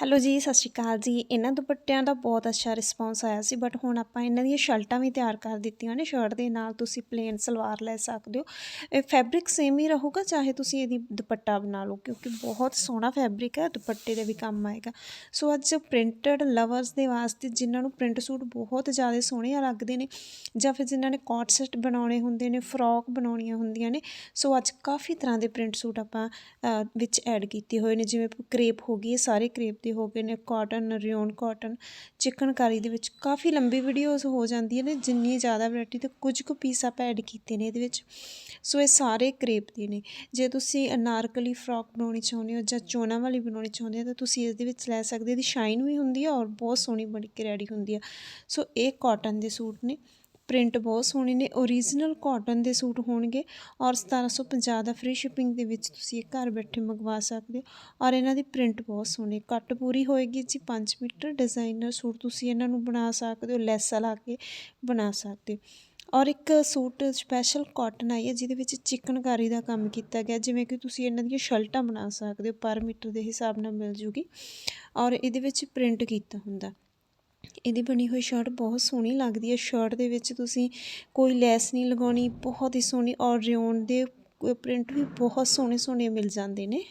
Hello ਜੀ, ਸਤਿ ਸ਼੍ਰੀ ਅਕਾਲ ਜੀ। ਇਹਨਾਂ ਦੁਪੱਟਿਆਂ ਦਾ ਬਹੁਤ ਅੱਛਾ ਰਿਸਪੌਂਸ ਆਇਆ ਸੀ ਬਟ ਹੁਣ ਆਪਾਂ ਇਹਨਾਂ ਦੀਆਂ ਸ਼ਰਟਾਂ ਵੀ ਤਿਆਰ ਕਰ ਦਿੱਤੀਆਂ ਨੇ। ਸ਼ਰਟ ਦੇ ਨਾਲ ਤੁਸੀਂ ਪਲੇਨ ਸਲਵਾਰ ਲੈ ਸਕਦੇ ਹੋ। ਇਹ ਫੈਬਰਿਕ ਸੇਮ ਹੀ ਰਹੂਗਾ, ਚਾਹੇ ਤੁਸੀਂ ਇਹਦੀ ਦੁਪੱਟਾ ਬਣਾ ਲਓ, ਕਿਉਂਕਿ ਬਹੁਤ ਸੋਹਣਾ ਫੈਬਰਿਕ ਹੈ, ਦੁਪੱਟੇ ਦੇ ਵੀ ਕੰਮ ਆਏਗਾ। ਸੋ ਅੱਜ ਪ੍ਰਿੰਟਡ ਲਵਰਸ ਦੇ ਵਾਸਤੇ ਜਿਨ੍ਹਾਂ ਨੂੰ ਪ੍ਰਿੰਟ ਸੂਟ ਬਹੁਤ ਜ਼ਿਆਦਾ ਸੋਹਣੇ ਲੱਗਦੇ ਨੇ, ਜਾਂ ਫਿਰ ਜਿਨ੍ਹਾਂ ਨੇ ਕੋਟ ਸੈਟ ਬਣਾਉਣੇ ਹੁੰਦੇ ਨੇ ਫਰੋਕ ਬਣਾਉਣੀਆਂ ਹੁੰਦੀਆਂ ਨੇ ਸੋ ਅੱਜ ਕਾਫੀ ਤਰ੍ਹਾਂ ਦੇ ਪ੍ਰਿੰਟ ਸੂਟ ਆਪਾਂ ਵਿੱਚ ਐਡ ਕੀਤੇ ਹੋਏ ਨੇ, ਜਿਵੇਂ ਕਰੇਪ ਹੋ ਗਈ, ਇਹ ਸਾਰੇ ਕਰੇਪ ਦੇ ਹੋ ਗਏ ਨੇ ਕਾਟਨ ਰਿਓਨ ਕਾਟਨ ਚਿਕਨਕਾਰੀ ਦੇ ਵਿੱਚ ਕਾਫੀ ਲੰਬੀ ਵੀਡੀਓਜ਼ ਹੋ ਜਾਂਦੀਆਂ ਨੇ, ਜਿੰਨੀ ਜ਼ਿਆਦਾ ਵੈਰਾਈਟੀ ਤੇ ਕੁਝ ਕੁ ਪੀਸ ਆਪਾਂ ਐਡ ਕੀਤੇ ਨੇ ਇਹਦੇ ਵਿੱਚ। ਸੋ ਇਹ ਸਾਰੇ ਕਰੇਪ ਦੇ ਨੇ। ਜੇ ਤੁਸੀਂ ਅਨਾਰਕਲੀ ਫਰੋਕ ਬਣਾਉਣੀ ਚਾਹੁੰਦੇ ਹੋ ਜਾਂ ਚੋਨਾ ਵਾਲੀ ਬਣਾਉਣੀ ਚਾਹੁੰਦੇ ਹੋ ਤਾਂ ਤੁਸੀਂ ਇਸ ਦੇ ਵਿੱਚ ਲੈ ਸਕਦੇ ਹੋ। ਇਹਦੀ ਸ਼ਾਈਨ ਵੀ ਹੁੰਦੀ ਹੈ ਔਰ ਬਹੁਤ ਸੋਹਣੀ ਬਣ ਕੇ ਰੈਡੀ ਹੁੰਦੀ ਹੈ ਸੋ ਇਹ ਕਾਟਨ ਦੇ ਸੂਟ ਨੇ। ਪ੍ਰਿੰਟ ਬਹੁਤ ਸੋਹਣੇ ਨੇ ਓਰੀਜਨਲ ਕਾਟਨ ਦੇ ਸੂਟ ਹੋਣਗੇ ਔਰ 1750 ਦਾ ਫ੍ਰੀ ਸ਼ਿਪਿੰਗ ਦੇ ਵਿੱਚ ਤੁਸੀਂ ਇਹ ਘਰ ਬੈਠੇ ਮੰਗਵਾ ਸਕਦੇ ਹੋ ਔਰ ਇਹਨਾਂ ਦੀ ਪ੍ਰਿੰਟ ਬਹੁਤ ਸੋਹਣੀ ਕੱਟ ਪੂਰੀ ਹੋਏਗੀ ਜੀ 5 ਮੀਟਰ ਡਿਜ਼ਾਈਨਰ ਸੂਟ ਤੁਸੀਂ ਇਹਨਾਂ ਨੂੰ ਬਣਾ ਸਕਦੇ ਹੋ, ਲੈਸਾਂ ਲਾ ਕੇ ਬਣਾ ਸਕਦੇ ਹੋ। ਔਰ ਇੱਕ ਸੂਟ ਸਪੈਸ਼ਲ ਕਾਟਨ ਆਈ ਹੈ, ਜਿਹਦੇ ਵਿੱਚ ਚਿਕਨਕਾਰੀ ਦਾ ਕੰਮ ਕੀਤਾ ਗਿਆ, ਜਿਵੇਂ ਕਿ ਤੁਸੀਂ ਇਹਨਾਂ ਦੀਆਂ ਸ਼ਰਟਾਂ ਬਣਾ ਸਕਦੇ ਹੋ, ਪਰ ਮੀਟਰ ਦੇ ਹਿਸਾਬ ਨਾਲ ਮਿਲ ਜੂਗੀ ਔਰ ਇਹਦੇ ਵਿੱਚ ਪ੍ਰਿੰਟ ਕੀਤਾ ਹੁੰਦਾ। ਇਹਦੀ ਬਣੀ ਹੋਈ ਸ਼ਰਟ ਬਹੁਤ ਸੋਹਣੀ ਲੱਗਦੀ ਹੈ। ਸ਼ਰਟ ਦੇ ਵਿੱਚ ਤੁਸੀਂ ਕੋਈ ਲੈਸ ਨਹੀਂ ਲਗਾਉਣੀ, ਬਹੁਤ ਹੀ ਸੋਹਣੀ ਔਰ ਰਿਓਨ ਦੇ ਪ੍ਰਿੰਟ ਵੀ ਬਹੁਤ ਸੋਹਣੇ ਸੋਹਣੇ ਮਿਲ ਜਾਂਦੇ ਨੇ।